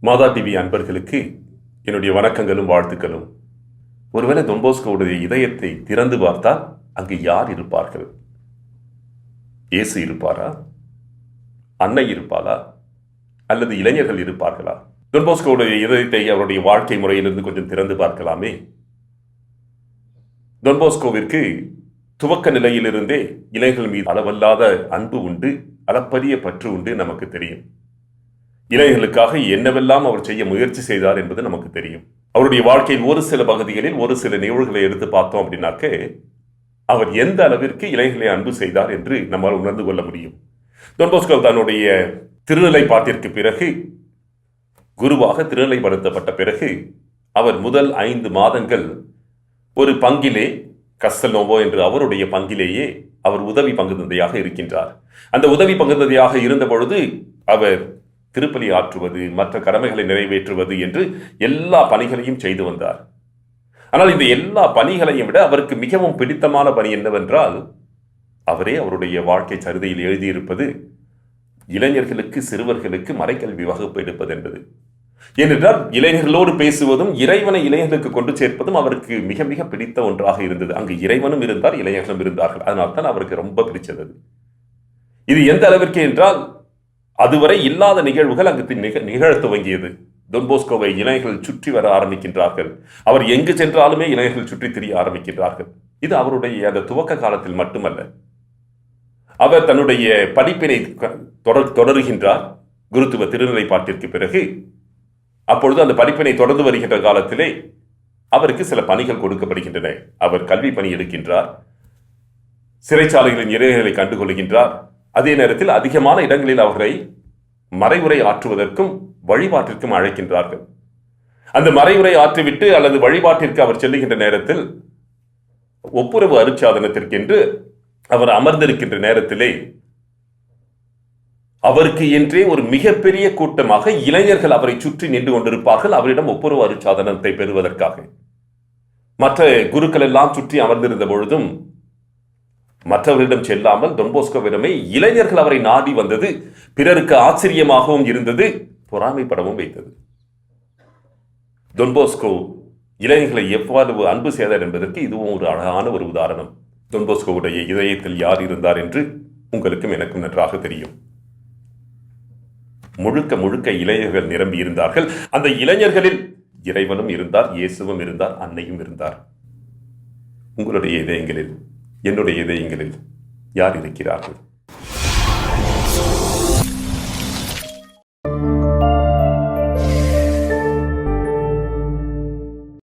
மாதா TV அன்பர்களுக்கு என்னுடைய வணக்கங்களும் வாழ்த்துக்களும். ஒருவேளை தொன்போஸ்கோவுடைய இதயத்தை திறந்து பார்த்தால் அங்கு யார் இருப்பார்கள்? இயேசு இருப்பாரா? அன்னை இருப்பாளா? அல்லது இளைஞர்கள் இருப்பார்களா? தொன்போஸ்கோவுடைய இதயத்தை அவருடைய வாழ்க்கை முறையிலிருந்து கொஞ்சம் திறந்து பார்க்கலாமே. தொன்போஸ்கோவிற்கு துவக்க நிலையிலிருந்தே இளைஞர்கள் மீது அளவல்லாத அன்பு உண்டு அளப்பரிய பற்று உண்டு நமக்கு தெரியும். இளைஞர்களுக்காக என்னவெல்லாம் அவர் செய்ய முயற்சி செய்தார் என்பது நமக்கு தெரியும். அவருடைய வாழ்க்கையில் ஒரு சில பகுதிகளில் ஒரு சில நிகழ்வுகளை எடுத்து பார்த்தோம் அப்படின்னாக்க அவர் எந்த அளவிற்கு இளைஞர்களை அன்பு செய்தார் என்று நம்மால் உணர்ந்து கொள்ள முடியும். தொன்போஸ்கோ தன்னுடைய திருநிலை பாட்டிற்கு பிறகு குருவாக திருநிலைப்படுத்தப்பட்ட பிறகு அவர் முதல் ஐந்து மாதங்கள் ஒரு பங்கிலே கஸ்தல்னோவோ என்று அவருடைய பங்கிலேயே அவர் உதவி பங்குதந்தையாக இருக்கின்றார். அந்த உதவி பங்குதந்தையாக இருந்த பொழுது அவர் திருப்பலி ஆற்றுவது மற்ற கடமைகளை நிறைவேற்றுவது என்று எல்லா பணிகளையும் செய்து வந்தார். ஆனால் இந்த எல்லா பணிகளையும் விட அவருக்கு மிகவும் பிடித்தமான பணி என்னவென்றால் அவரே அவருடைய வாழ்க்கை சரிதையில் எழுதியிருப்பது இளைஞர்களுக்கு சிறுவர்களுக்கு மறைக்கல்வி வகுப்பு எடுப்பது என்பது. ஏனென்றால் இளைஞர்களோடு பேசுவதும் இறைவனை இளைஞர்களுக்கு கொண்டு சேர்ப்பதும் அவருக்கு மிக மிக பிடித்த ஒன்றாக இருந்தது. அங்கு இறைவனும் இருந்தார் இளைஞர்களும் இருந்தார்கள். அதனால் தான் அவருக்கு ரொம்ப பிடிச்சது இது எந்த அளவிற்கு என்றால் அதுவரை இல்லாத நிகழ்வுகள் அங்கு நிக- நிகழத் துவங்கியது. தொன்போஸ்கோவை இளைஞர்கள் சுற்றி வர ஆரம்பிக்கின்றார்கள். அவர் எங்கு சென்றாலுமே இளைஞர்கள் சுற்றி திரிய ஆரம்பிக்கின்றார்கள். இது அவருடைய அந்த துவக்க காலத்தில் மட்டுமல்ல. அவர் தன்னுடைய படிப்பினை தொடர் தொடருகின்றார். குருத்துவ திருநிலைப்பாட்டிற்கு பிறகு அப்பொழுது அந்த படிப்பினை தொடர்ந்து வருகின்ற காலத்திலே அவருக்கு சில பணிகள் கொடுக்கப்படுகின்றன. அவர் கல்வி பணி எடுக்கின்றார். சிறைச்சாலைகளின் இறைகளை கண்டுகொள்கின்றார். அதே நேரத்தில் அதிகமான இடங்களில் அவரை மறைவுரை ஆற்றுவதற்கும் வழிபாட்டிற்கும் அழைக்கின்றார்கள். அந்த மறைவுரை ஆற்றிவிட்டு அல்லது வழிபாட்டிற்கு அவர் செல்லுகின்ற நேரத்தில் ஒப்புரவு அருட்சாதனத்திற்கென்று அவர் அமர்ந்திருக்கின்ற நேரத்திலே அவருக்கு என்றே ஒரு மிகப்பெரிய கூட்டமாக இளைஞர்கள் அவரை சுற்றி நின்று கொண்டிருப்பார்கள். அவரிடம் ஒப்புரவு அருட்சாதனத்தை பெறுவதற்காக. மற்ற குருக்கள் எல்லாம் சுற்றி அமர்ந்திருந்த பொழுதும் மற்றவர்களிடம் செல்லாமல் டொன்போஸ்கோவிடமே இளைஞர்கள் அவரை நாடி வந்தது பிறருக்கு ஆச்சரியமாகவும் இருந்தது பொறாமைப்படவும் வைத்தது. டொன்போஸ்கோ இளைஞர்களை எவ்வளவு அன்பு செய்தார் என்பதற்கு இதுவும் ஒரு அழகான ஒரு உதாரணம். டொன்போஸ்கோவுடைய இதயத்தில் யார் இருந்தார் என்று உங்களுக்கும் எனக்கும் நன்றாக தெரியும். முழுக்க முழுக்க இளைஞர்கள் நிரம்பி இருந்தார்கள். அந்த இளைஞர்களில் இறைவனும் இருந்தார் இயேசுவும் இருந்தார் அன்னையும் இருந்தார். உங்களுடைய இதயங்களில் என்னுடைய இதயங்களில் யார் இருக்கிறார்கள்?